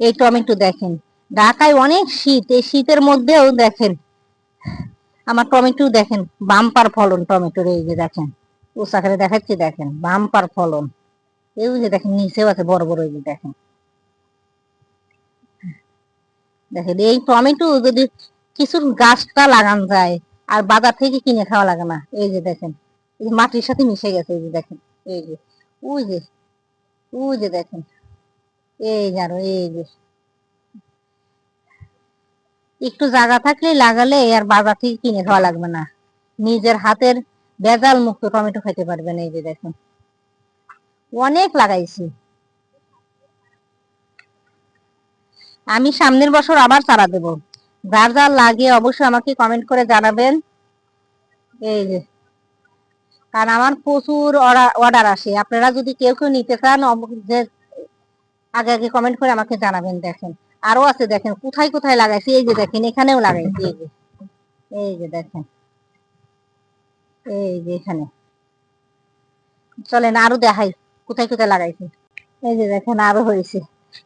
এই টমেটো দেখেন। ঢাকায় অনেক শীত, এই শীতের মধ্যেও দেখেন। আমার টমেটো দেখেন, বাম্পার ফলন টমেটোর এই যে দেখেন। উষাখারে দেখাচ্ছি, দেখেন, বাম্পার ফলন। এই যে দেখেন, নিচেও আছে, বড় বড় এই যে দেখেন। দেখেন, এই টমেটো যদি কিছু গাছটা লাগান যায়, আর বাজার থেকে কিনে খাওয়া লাগে না, এই যে দেখেন মাটির সাথে মিশে গেছে, এই যে দেখেন, এই যে, ওই যে ওই যে দেখেন। এই আরও, এই যে। একটু জায়গা থাকলে লাগালে আর বাজার থেকে কিনে খাওয়া লাগবে না। নিজের হাতের ভেজাল মুক্ত টমেটো খেতে পারবেন, এই যে দেখেন। অনেক লাগাইছি। আমি সামনের বছর আবার চারা দেব। যার যার লাগে অবশ্যই আমাকে কমেন্ট করে জানাবেন। এই যে। কারণ আমার প্রচুর অর্ডার আসে। আপনারা যদি কেউ কেউ নিতে চান যে আগে আগে কমেন্ট করে আমাকে জানাবেন, দেখেন। আরও আছে, দেখেন, কোথায় কোথায় লাগাইছি, এই যে দেখেন, এখানেও লাগাইছি, এই যে। এই যে দেখেন, এই যে এখানে। চলেন, আরও দেখাই, কোথায় কোথায় লাগাইছি। এই যে দেখেন, আরও হয়েছে।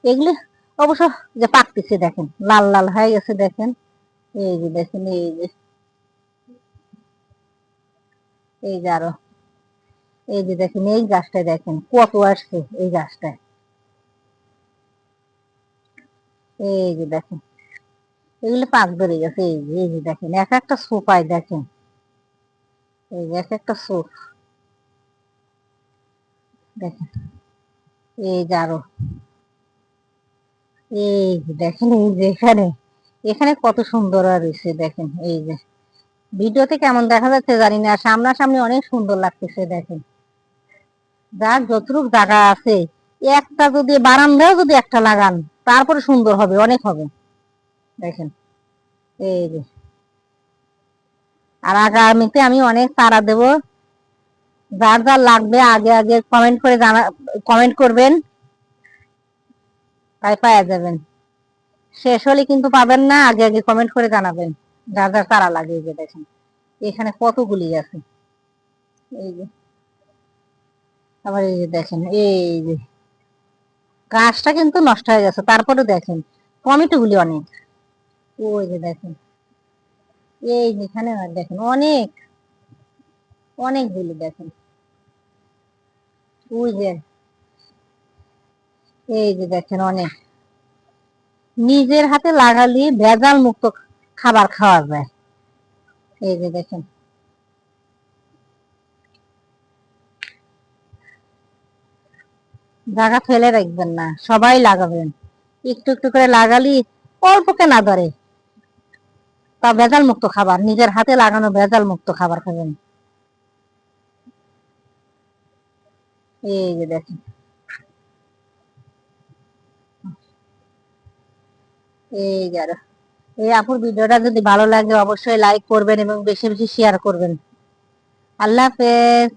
এগুলো অবশ্য যে পাকতেছে, দেখেন, লাল লাল হয়ে গেছে, দেখেন। এই যে দেখেন, এই যে। এই যে আরও। এই যে দেখেন, এই গাছটায় দেখেন, কত আসছে, এই গাছটায়। এই যে দেখেন, এগুলো পাক ধরে গেছে, এই যে এই যে দেখেন, এক একটা সোপায় দেখেন, এই যে এক একটা সোপ দেখেন, এই যে আরও, এই যে দেখেন, এই যে এখানে এখানে কত সুন্দর আর রয়েছে দেখেন, এই যে, ভিডিওতে কেমন দেখা যাচ্ছে জানি না, সামনাসামনি অনেক সুন্দর লাগতেছে, দেখেন, যার যতটুক জায়গা আছে একটা যদি বারান্দায় যদি একটা লাগান, তারপরে সুন্দর হবে, অনেক হবে। দেখেন, এই যে। আর আগামীতে আমি অনেক তারা দেব। যার যার লাগবে আগে আগে কমেন্ট করে জানা কমেন্ট করবেন। তাই পাওয়া যাবেন। শেষ হলে কিন্তু পাবেন না, আগে আগে কমেন্ট করে জানাবেন। যার যার তারা লাগে যে দেখেন। এখানে কতগুলি আছে। এই যে। আবার এই যে দেখেন, এই যে। গাছটা কিন্তু নষ্ট হয়ে গেছে, তারপরে দেখেন টমেটো গুলি অনেক। ওই যে দেখেন, এই যেখানে দেখেন, অনেক, অনেকগুলি দেখেন। ওই যে, এই যে দেখেন, অনেক। নিজের হাতে লাগালে ভেজাল মুক্ত খাবার খাওয়া যায়। এই যে দেখেন জায়গা ফেলে রাখবেন না, সবাই লাগাবেন। একটু একটু করে লাগালি অল্প কেনা ধরে। তা ভেজাল মুক্ত খাবার, নিজের হাতে লাগানো ভেজাল মুক্ত খাবার খাবেন। এই যে দেখেন। এই যে এই আপুর ভিডিওটা যদি ভালো লাগে, অবশ্যই লাইক করবেন এবং বেশি বেশি শেয়ার করবেন। আল্লাহ হাফেজ।